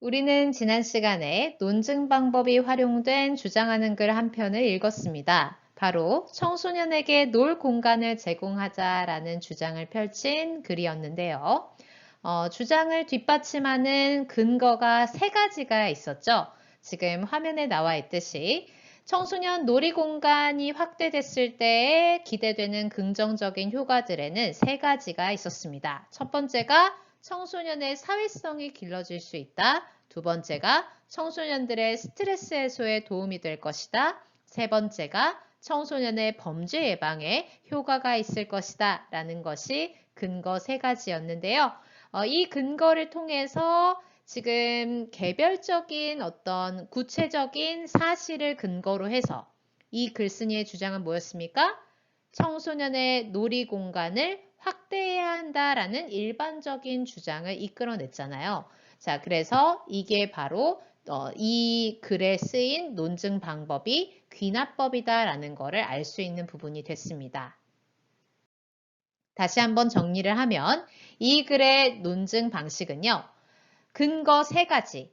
우리는 지난 시간에 논증 방법이 활용된 주장하는 글 한 편을 읽었습니다. 바로 청소년에게 놀 공간을 제공하자라는 주장을 펼친 글이었는데요. 어, 주장을 뒷받침하는 근거가 세 가지가 있었죠. 지금 화면에 나와 있듯이 청소년 놀이 공간이 확대됐을 때에 기대되는 긍정적인 효과들에는 세 가지가 있었습니다. 첫 번째가 청소년의 사회성이 길러질 수 있다. 두 번째가 청소년들의 스트레스 해소에 도움이 될 것이다. 세 번째가 청소년의 범죄 예방에 효과가 있을 것이다. 라는 것이 근거 세 가지였는데요. 어, 이 근거를 통해서 지금 개별적인 어떤 구체적인 사실을 근거로 해서 이 글쓴이의 주장은 뭐였습니까? 청소년의 놀이 공간을 확대해야 한다라는 일반적인 주장을 이끌어냈잖아요. 자, 그래서 이게 바로 어, 이 글에 쓰인 논증 방법이 귀납법이다라는 것을 알 수 있는 부분이 됐습니다. 다시 한번 정리를 하면 이 글의 논증 방식은요. 근거 세 가지,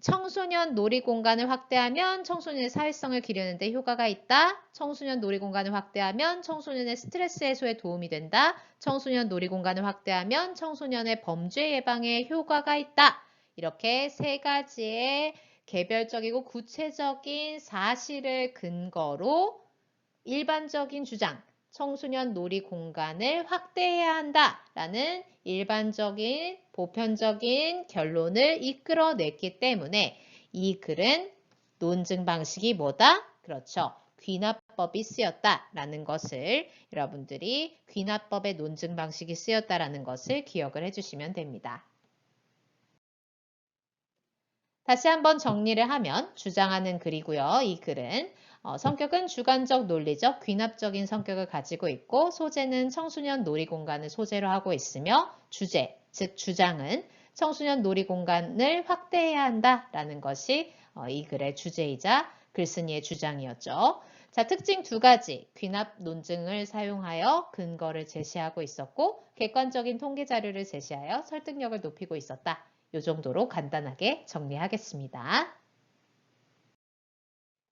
청소년 놀이 공간을 확대하면 청소년의 사회성을 기르는 데 효과가 있다. 청소년 놀이 공간을 확대하면 청소년의 스트레스 해소에 도움이 된다. 청소년 놀이 공간을 확대하면 청소년의 범죄 예방에 효과가 있다. 이렇게 세 가지의 개별적이고 구체적인 사실을 근거로 일반적인 주장, 청소년 놀이 공간을 확대해야 한다라는 일반적인 보편적인 결론을 이끌어냈기 때문에 이 글은 논증 방식이 뭐다? 그렇죠. 귀납법이 쓰였다라는 것을 여러분들이 귀납법의 논증 방식이 쓰였다라는 것을 기억을 해주시면 됩니다. 다시 한번 정리를 하면 주장하는 글이고요. 이 글은 어, 성격은 주관적 논리적 귀납적인 성격을 가지고 있고 소재는 청소년 놀이공간을 소재로 하고 있으며 주제, 즉 주장은 청소년 놀이공간을 확대해야 한다라는 것이 어, 이 글의 주제이자 글쓴이의 주장이었죠. 자, 특징 두 가지, 귀납 논증을 사용하여 근거를 제시하고 있었고 객관적인 통계 자료를 제시하여 설득력을 높이고 있었다. 이 정도로 간단하게 정리하겠습니다.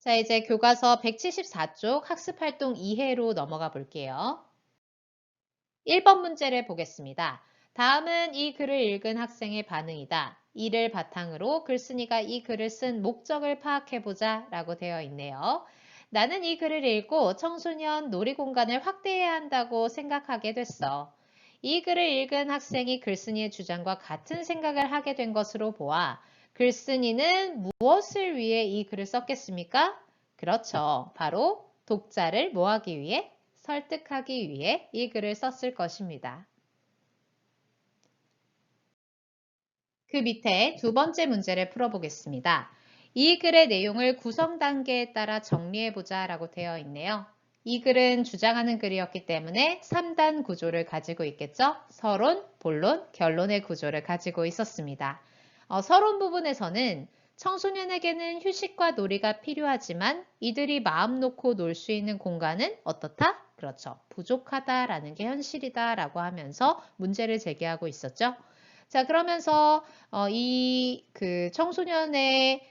자, 이제 교과서 174쪽 학습활동 2회로 넘어가 볼게요. 1번 문제를 보겠습니다. 다음은 이 글을 읽은 학생의 반응이다. 이를 바탕으로 글쓴이가 이 글을 쓴 목적을 파악해보자 라고 되어 있네요. 나는 이 글을 읽고 청소년 놀이공간을 확대해야 한다고 생각하게 됐어. 이 글을 읽은 학생이 글쓴이의 주장과 같은 생각을 하게 된 것으로 보아 글쓴이는 무엇을 위해 이 글을 썼겠습니까? 그렇죠. 바로 독자를 뭐하기 위해? 설득하기 위해 이 글을 썼을 것입니다. 그 밑에 두 번째 문제를 풀어보겠습니다. 이 글의 내용을 구성 단계에 따라 정리해보자 라고 되어 있네요. 이 글은 주장하는 글이었기 때문에 3단 구조를 가지고 있겠죠? 서론, 본론, 결론의 구조를 가지고 있었습니다. 어, 서론 부분에서는 청소년에게는 휴식과 놀이가 필요하지만 이들이 마음 놓고 놀 수 있는 공간은 어떻다? 그렇죠. 부족하다라는 게 현실이다라고 하면서 문제를 제기하고 있었죠. 자, 그러면서 어, 이그 청소년의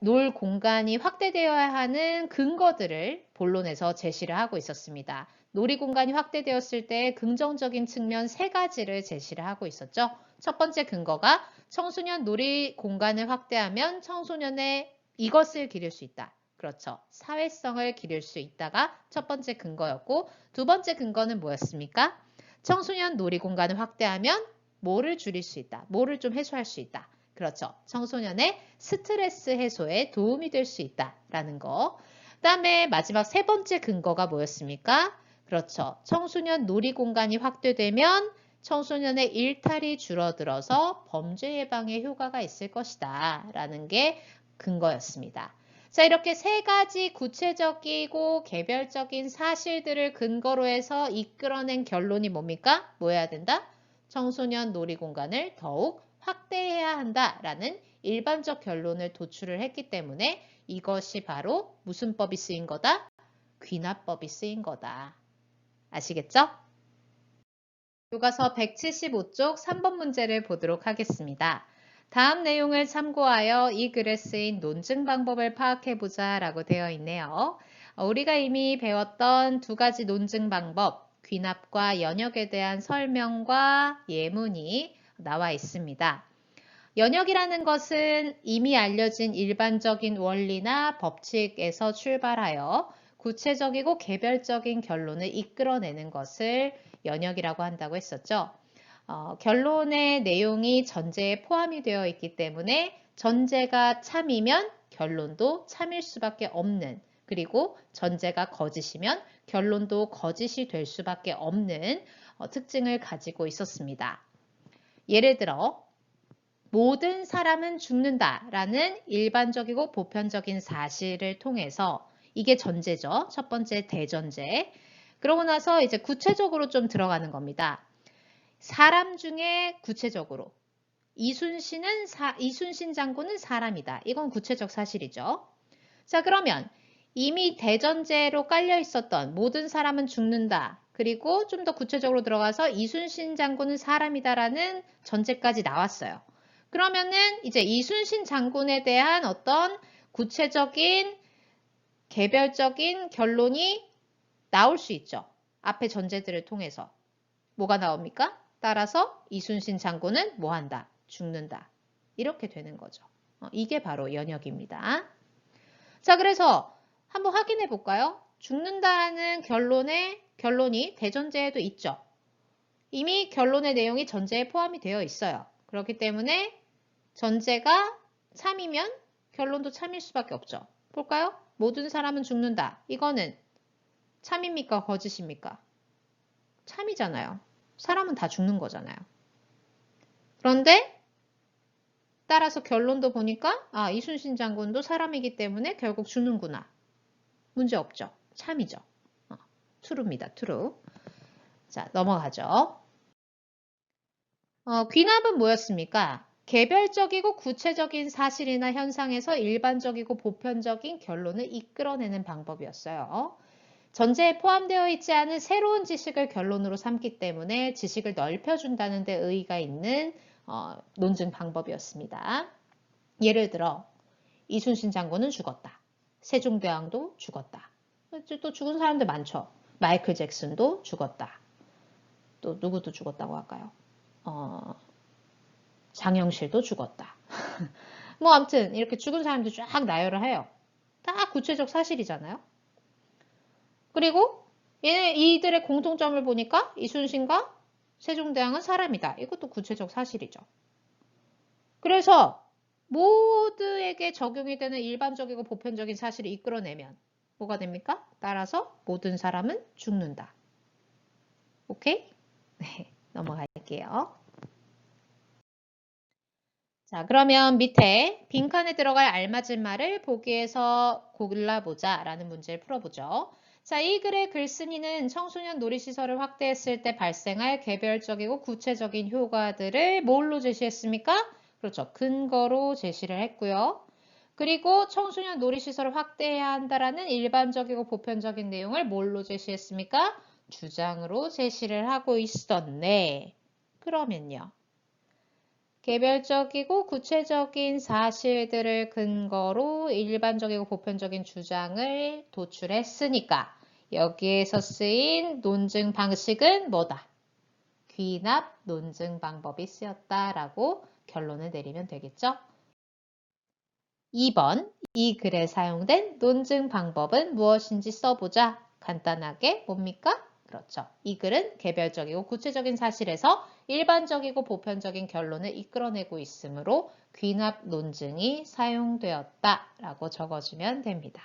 놀 공간이 확대되어야 하는 근거들을 본론에서 제시를 하고 있었습니다. 놀이 공간이 확대되었을 때 긍정적인 측면 세 가지를 제시를 하고 있었죠. 첫 번째 근거가 청소년 놀이 공간을 확대하면 청소년의 이것을 기를 수 있다. 그렇죠. 사회성을 기를 수 있다가 첫 번째 근거였고 두 번째 근거는 뭐였습니까? 청소년 놀이 공간을 확대하면 뭐를 줄일 수 있다. 뭐를 좀 해소할 수 있다. 그렇죠. 청소년의 스트레스 해소에 도움이 될 수 있다라는 거. 그 다음에 마지막 세 번째 근거가 뭐였습니까? 그렇죠. 청소년 놀이 공간이 확대되면 청소년의 일탈이 줄어들어서 범죄 예방에 효과가 있을 것이다. 라는 게 근거였습니다. 자, 이렇게 세 가지 구체적이고 개별적인 사실들을 근거로 해서 이끌어낸 결론이 뭡니까? 뭐 해야 된다? 청소년 놀이 공간을 더욱 확대해야 한다라는 일반적 결론을 도출을 했기 때문에 이것이 바로 무슨 법이 쓰인 거다? 귀납법이 쓰인 거다. 아시겠죠? 교과서 175쪽 3번 문제를 보도록 하겠습니다. 다음 내용을 참고하여 이 글에 쓰인 논증 방법을 파악해보자 라고 되어 있네요. 어, 우리가 이미 배웠던 두 가지 논증 방법, 귀납과 연역에 대한 설명과 예문이 나와 있습니다. 연역이라는 것은 이미 알려진 일반적인 원리나 법칙에서 출발하여 구체적이고 개별적인 결론을 이끌어내는 것을 연역이라고 한다고 했었죠. 어, 결론의 내용이 전제에 포함이 되어 있기 때문에 전제가 참이면 결론도 참일 수밖에 없는 그리고 전제가 거짓이면 결론도 거짓이 될 수밖에 없는 어, 특징을 가지고 있었습니다. 예를 들어 모든 사람은 죽는다 라는 일반적이고 보편적인 사실을 통해서 이게 전제죠. 첫 번째 대전제. 그러고 나서 이제 구체적으로 좀 들어가는 겁니다. 사람 중에 구체적으로 이순신은 사, 이순신 장군은 사람이다. 이건 구체적 사실이죠. 자 그러면 이미 대전제로 깔려 있었던 모든 사람은 죽는다. 그리고 좀 더 구체적으로 들어가서 이순신 장군은 사람이다라는 전제까지 나왔어요. 그러면은 이제 이순신 장군에 대한 어떤 구체적인 개별적인 결론이 나올 수 있죠. 앞에 전제들을 통해서. 뭐가 나옵니까? 따라서 이순신 장군은 뭐 한다? 죽는다. 이렇게 되는 거죠. 어, 이게 바로 연역입니다. 자, 그래서 한번 확인해 볼까요? 죽는다는 결론의 결론이 대전제에도 있죠. 이미 결론의 내용이 전제에 포함이 되어 있어요. 그렇기 때문에 전제가 참이면 결론도 참일 수밖에 없죠. 볼까요? 모든 사람은 죽는다. 이거는 참입니까? 거짓입니까? 참이잖아요. 사람은 다 죽는 거잖아요. 그런데 따라서 결론도 보니까 아 이순신 장군도 사람이기 때문에 결국 죽는구나. 문제 없죠. 참이죠. 어, true입니다. true. 자 넘어가죠. 어, 귀납은 뭐였습니까? 개별적이고 구체적인 사실이나 현상에서 일반적이고 보편적인 결론을 이끌어내는 방법이었어요. 전제에 포함되어 있지 않은 새로운 지식을 결론으로 삼기 때문에 지식을 넓혀준다는 데 의의가 있는 어, 논증 방법이었습니다. 예를 들어 이순신 장군은 죽었다. 세종대왕도 죽었다. 또 죽은 사람들 많죠. 마이클 잭슨도 죽었다. 또 누구도 죽었다고 할까요? 어, 장영실도 죽었다. 뭐 아무튼 이렇게 죽은 사람들 쫙 나열을 해요. 다 구체적 사실이잖아요. 그리고 얘네 이들의 공통점을 보니까 이순신과 세종대왕은 사람이다. 이것도 구체적 사실이죠. 그래서 모두에게 적용이 되는 일반적이고 보편적인 사실을 이끌어내면 뭐가 됩니까? 따라서 모든 사람은 죽는다. 오케이? 네, 넘어갈게요. 자, 그러면 밑에 빈칸에 들어갈 알맞은 말을 보기에서 골라보자 라는 문제를 풀어보죠. 자, 이 글의 글쓴이는 청소년 놀이시설을 확대했을 때 발생할 개별적이고 구체적인 효과들을 뭘로 제시했습니까? 그렇죠. 근거로 제시를 했고요. 그리고 청소년 놀이시설을 확대해야 한다라는 일반적이고 보편적인 내용을 뭘로 제시했습니까? 주장으로 제시를 하고 있었네. 그러면요. 개별적이고 구체적인 사실들을 근거로 일반적이고 보편적인 주장을 도출했으니까 여기에서 쓰인 논증 방식은 뭐다? 귀납 논증 방법이 쓰였다라고 결론을 내리면 되겠죠? 2번 이 글에 사용된 논증 방법은 무엇인지 써보자. 간단하게 뭡니까? 그렇죠. 이 글은 개별적이고 구체적인 사실에서 일반적이고 보편적인 결론을 이끌어내고 있으므로 귀납 논증이 사용되었다라고 적어주면 됩니다.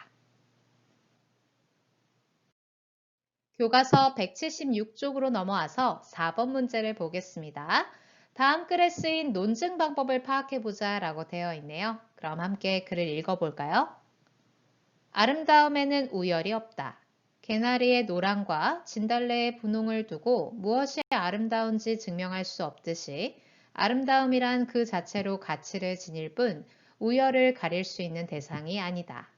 교과서 176쪽으로 넘어와서 4번 문제를 보겠습니다. 다음 글에 쓰인 논증 방법을 파악해보자 라고 되어 있네요. 그럼 함께 글을 읽어볼까요? 아름다움에는 우열이 없다. 개나리의 노랑과 진달래의 분홍을 두고 무엇이 아름다운지 증명할 수 없듯이 아름다움이란 그 자체로 가치를 지닐 뿐 우열을 가릴 수 있는 대상이 아니다.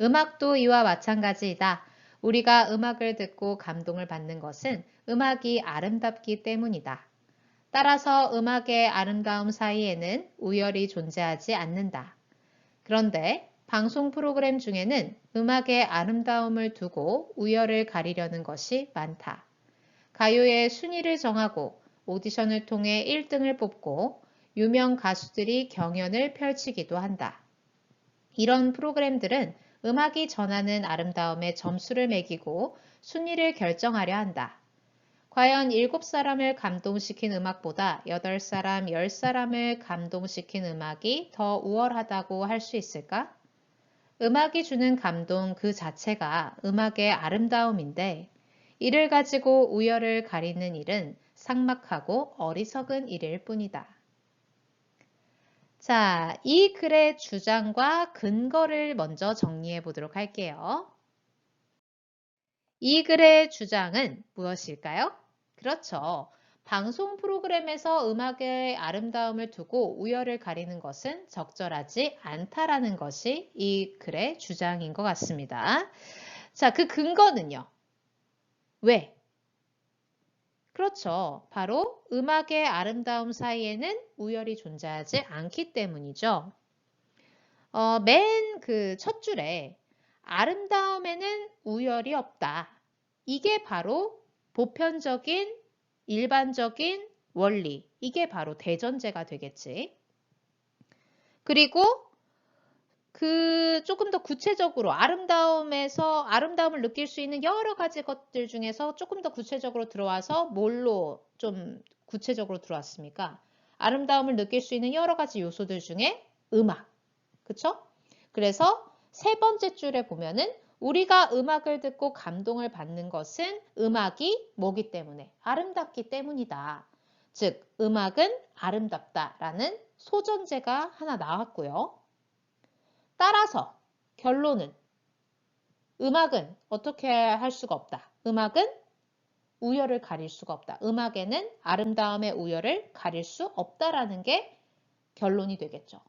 음악도 이와 마찬가지이다. 우리가 음악을 듣고 감동을 받는 것은 음악이 아름답기 때문이다. 따라서 음악의 아름다움 사이에는 우열이 존재하지 않는다. 그런데 방송 프로그램 중에는 음악의 아름다움을 두고 우열을 가리려는 것이 많다. 가요의 순위를 정하고 오디션을 통해 1등을 뽑고 유명 가수들이 경연을 펼치기도 한다. 이런 프로그램들은 음악이 전하는 아름다움에 점수를 매기고 순위를 결정하려 한다. 과연 7사람을 감동시킨 음악보다 8사람, 10사람을 감동시킨 음악이 더 우월하다고 할 수 있을까? 음악이 주는 감동 그 자체가 음악의 아름다움인데 이를 가지고 우열을 가리는 일은 삭막하고 어리석은 일일 뿐이다. 자, 이 글의 주장과 근거를 먼저 정리해 보도록 할게요. 이 글의 주장은 무엇일까요? 그렇죠. 방송 프로그램에서 음악의 아름다움을 두고 우열을 가리는 것은 적절하지 않다라는 것이 이 글의 주장인 것 같습니다. 자, 그 근거는요. 왜? 그렇죠. 바로 음악의 아름다움 사이에는 우열이 존재하지 않기 때문이죠. 어, 맨 그 첫 줄에 아름다움에는 우열이 없다. 이게 바로 보편적인 일반적인 원리. 이게 바로 대전제가 되겠지. 그리고 그 조금 더 구체적으로 아름다움에서 아름다움을 느낄 수 있는 여러 가지 것들 중에서 조금 더 구체적으로 들어와서 뭘로 좀 구체적으로 들어왔습니까? 아름다움을 느낄 수 있는 여러 가지 요소들 중에 음악. 그쵸? 그래서 세 번째 줄에 보면은 우리가 음악을 듣고 감동을 받는 것은 음악이 뭐기 때문에 아름답기 때문이다. 즉 음악은 아름답다라는 소전제가 하나 나왔고요. 따라서 결론은 음악은 어떻게 할 수가 없다. 음악은 우열을 가릴 수가 없다. 음악에는 아름다움의 우열을 가릴 수 없다라는 게 결론이 되겠죠.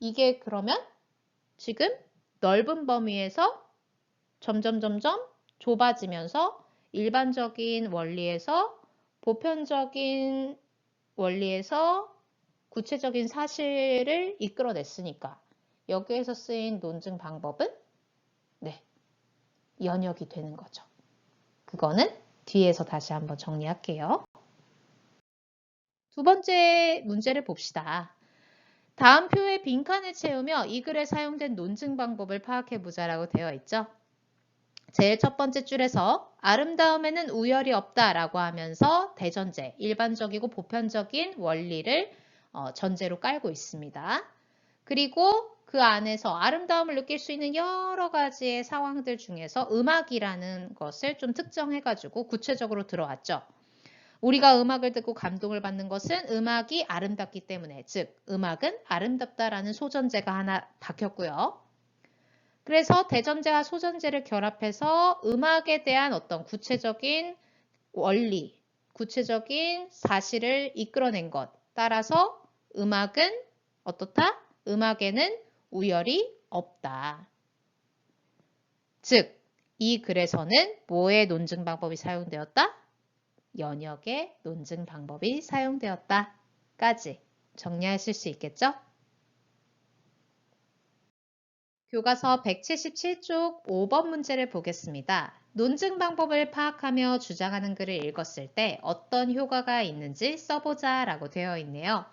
이게 그러면 지금 넓은 범위에서 점점 점점 좁아지면서 일반적인 원리에서 보편적인 원리에서 구체적인 사실을 이끌어냈으니까 여기에서 쓰인 논증 방법은 네, 연역이 되는 거죠. 그거는 뒤에서 다시 한번 정리할게요. 두 번째 문제를 봅시다. 다음 표에 빈칸을 채우며 이 글에 사용된 논증 방법을 파악해 보자라고 되어 있죠. 제일 첫 번째 줄에서 아름다움에는 우열이 없다라고 하면서 대전제, 일반적이고 보편적인 원리를 어, 전제로 깔고 있습니다. 그리고 그 안에서 아름다움을 느낄 수 있는 여러 가지의 상황들 중에서 음악이라는 것을 좀 특정해가지고 구체적으로 들어왔죠. 우리가 음악을 듣고 감동을 받는 것은 음악이 아름답기 때문에, 즉, 음악은 아름답다라는 소전제가 하나 박혔고요. 그래서 대전제와 소전제를 결합해서 음악에 대한 어떤 구체적인 원리, 구체적인 사실을 이끌어낸 것. 따라서 음악은 어떻다? 음악에는 우열이 없다. 즉, 이 글에서는 뭐의 논증 방법이 사용되었다? 연역의 논증 방법이 사용되었다 까지 정리하실 수 있겠죠? 교과서 177쪽 5번 문제를 보겠습니다. 논증 방법을 파악하며 주장하는 글을 읽었을 때 어떤 효과가 있는지 써보자 라고 되어 있네요.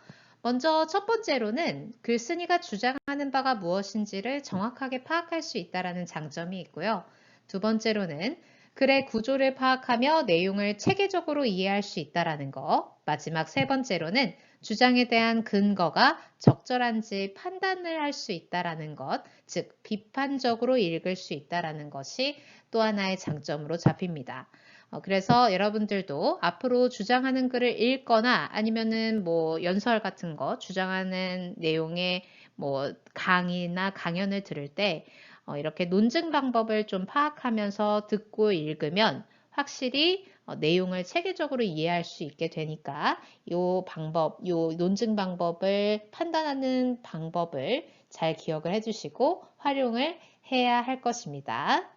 먼저 첫 번째로는 글쓴이가 주장하는 바가 무엇인지를 정확하게 파악할 수 있다는 장점이 있고요. 두 번째로는 글의 구조를 파악하며 내용을 체계적으로 이해할 수 있다는 거. 마지막 세 번째로는 주장에 대한 근거가 적절한지 판단을 할 수 있다는 것, 즉 비판적으로 읽을 수 있다는 것이 또 하나의 장점으로 잡힙니다. 어, 그래서 여러분들도 앞으로 주장하는 글을 읽거나 아니면은 뭐 연설 같은 거 주장하는 내용의 뭐 강의나 강연을 들을 때 어, 이렇게 논증 방법을 좀 파악하면서 듣고 읽으면 확실히 어, 내용을 체계적으로 이해할 수 있게 되니까 이 방법, 이 논증 방법을 판단하는 방법을 잘 기억을 해주시고 활용을 해야 할 것입니다.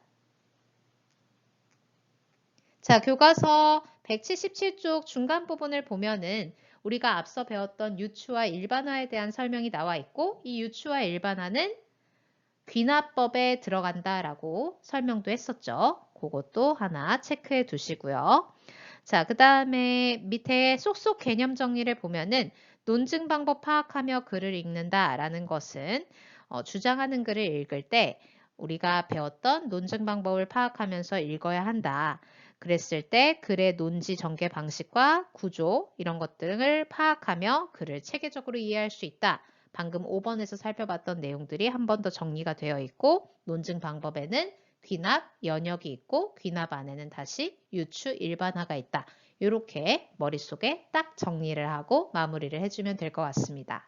자, 교과서 177쪽 중간 부분을 보면은 우리가 앞서 배웠던 유추와 일반화에 대한 설명이 나와 있고 이 유추와 일반화는 귀납법에 들어간다라고 설명도 했었죠. 그것도 하나 체크해 두시고요. 자, 그 다음에 밑에 쏙쏙 개념 정리를 보면은 논증 방법 파악하며 글을 읽는다라는 것은 어, 주장하는 글을 읽을 때 우리가 배웠던 논증 방법을 파악하면서 읽어야 한다. 그랬을 때 글의 논지 전개 방식과 구조 이런 것들을 파악하며 글을 체계적으로 이해할 수 있다. 방금 5번에서 살펴봤던 내용들이 한 번 더 정리가 되어 있고 논증 방법에는 귀납, 연역이 있고 귀납 안에는 다시 유추, 일반화가 있다. 이렇게 머릿속에 딱 정리를 하고 마무리를 해주면 될 것 같습니다.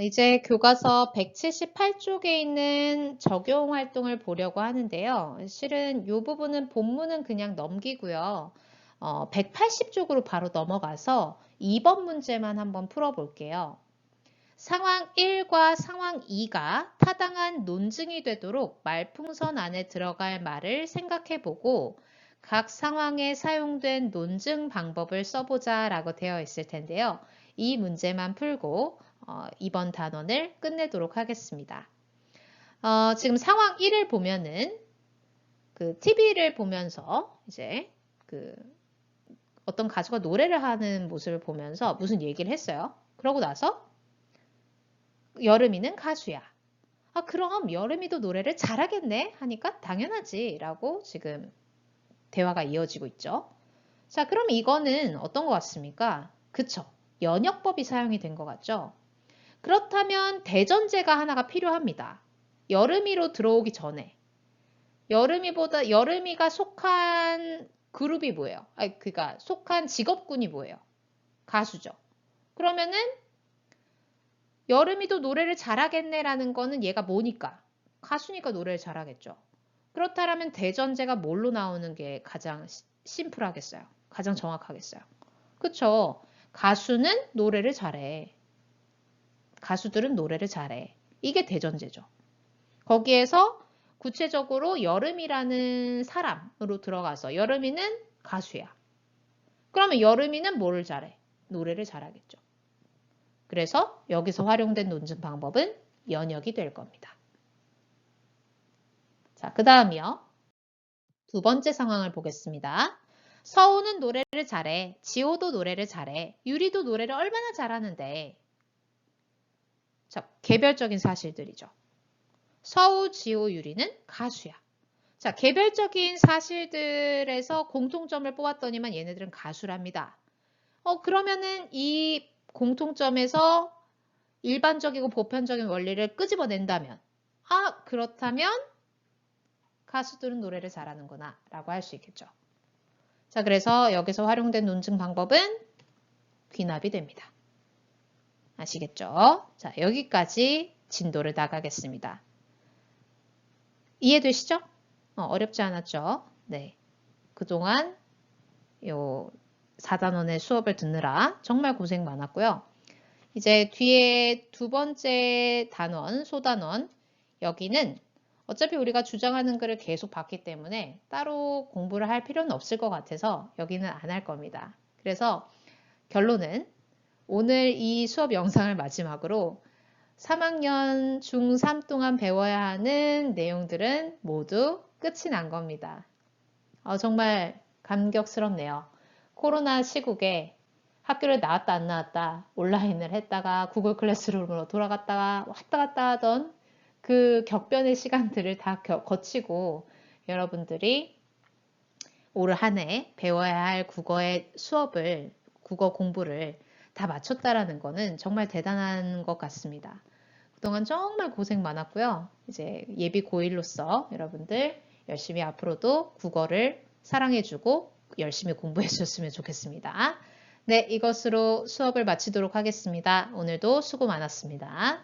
이제 교과서 178쪽에 있는 적용 활동을 보려고 하는데요. 실은 이 부분은 본문은 그냥 넘기고요. 어, 180쪽으로 바로 넘어가서 2번 문제만 한번 풀어볼게요. 상황 1과 상황 2가 타당한 논증이 되도록 말풍선 안에 들어갈 말을 생각해보고 각 상황에 사용된 논증 방법을 써보자 라고 되어 있을 텐데요. 이 문제만 풀고 어, 이번 단원을 끝내도록 하겠습니다. 어, 지금 상황 1을 보면은 그 TV를 보면서 이제 그 어떤 가수가 노래를 하는 모습을 보면서 무슨 얘기를 했어요. 그러고 나서 여름이는 가수야. 아, 그럼 여름이도 노래를 잘하겠네? 하니까 당연하지. 라고 지금 대화가 이어지고 있죠. 자, 그럼 이거는 어떤 것 같습니까? 그쵸. 연역법이 사용이 된 것 같죠? 그렇다면 대전제가 하나가 필요합니다. 여름이로 들어오기 전에. 여름이보다, 여름이가 속한 그룹이 뭐예요? 아, 그니까 속한 직업군이 뭐예요? 가수죠. 그러면은 여름이도 노래를 잘하겠네라는 거는 얘가 뭐니까? 가수니까 노래를 잘하겠죠. 그렇다면 대전제가 뭘로 나오는 게 가장 심플하겠어요? 가장 정확하겠어요? 그쵸? 가수는 노래를 잘해. 가수들은 노래를 잘해. 이게 대전제죠. 거기에서 구체적으로 여름이라는 사람으로 들어가서 여름이는 가수야. 그러면 여름이는 뭐를 잘해? 노래를 잘하겠죠. 그래서 여기서 활용된 논증 방법은 연역이 될 겁니다. 자, 그 다음이요. 두 번째 상황을 보겠습니다. 서우는 노래를 잘해. 지호도 노래를 잘해. 유리도 노래를 얼마나 잘하는데. 자, 개별적인 사실들이죠. 서우, 지호, 유리는 가수야. 자, 개별적인 사실들에서 공통점을 뽑았더니만 얘네들은 가수랍니다. 어, 그러면은 이 공통점에서 일반적이고 보편적인 원리를 끄집어낸다면, 아, 그렇다면 가수들은 노래를 잘하는구나 라고 할 수 있겠죠. 자, 그래서 여기서 활용된 논증 방법은 귀납이 됩니다. 아시겠죠? 자, 여기까지 진도를 나가겠습니다. 이해되시죠? 어, 렵지 않았죠? 네. 그동안 요 4단원의 수업을 듣느라 정말 고생 많았고요. 이제 뒤에 두 번째 단원, 소단원 여기는 어차피 우리가 주장하는 글을 계속 봤기 때문에 따로 공부를 할 필요는 없을 것 같아서 여기는 안 할 겁니다. 그래서 결론은 오늘 이 수업 영상을 마지막으로 3학년 중3 동안 배워야 하는 내용들은 모두 끝이 난 겁니다. 어, 정말 감격스럽네요. 코로나 시국에 학교를 나왔다 안 나왔다 온라인을 했다가 구글 클래스룸으로 돌아갔다가 왔다 갔다 하던 그 격변의 시간들을 다 거치고 여러분들이 올 한해 배워야 할 국어의 수업을 국어 공부를 다 마쳤다라는 거는 정말 대단한 것 같습니다. 그동안 정말 고생 많았고요. 이제 예비 고1로서 여러분들 열심히 앞으로도 국어를 사랑해주고 열심히 공부해 주셨으면 좋겠습니다. 네, 이것으로 수업을 마치도록 하겠습니다. 오늘도 수고 많았습니다.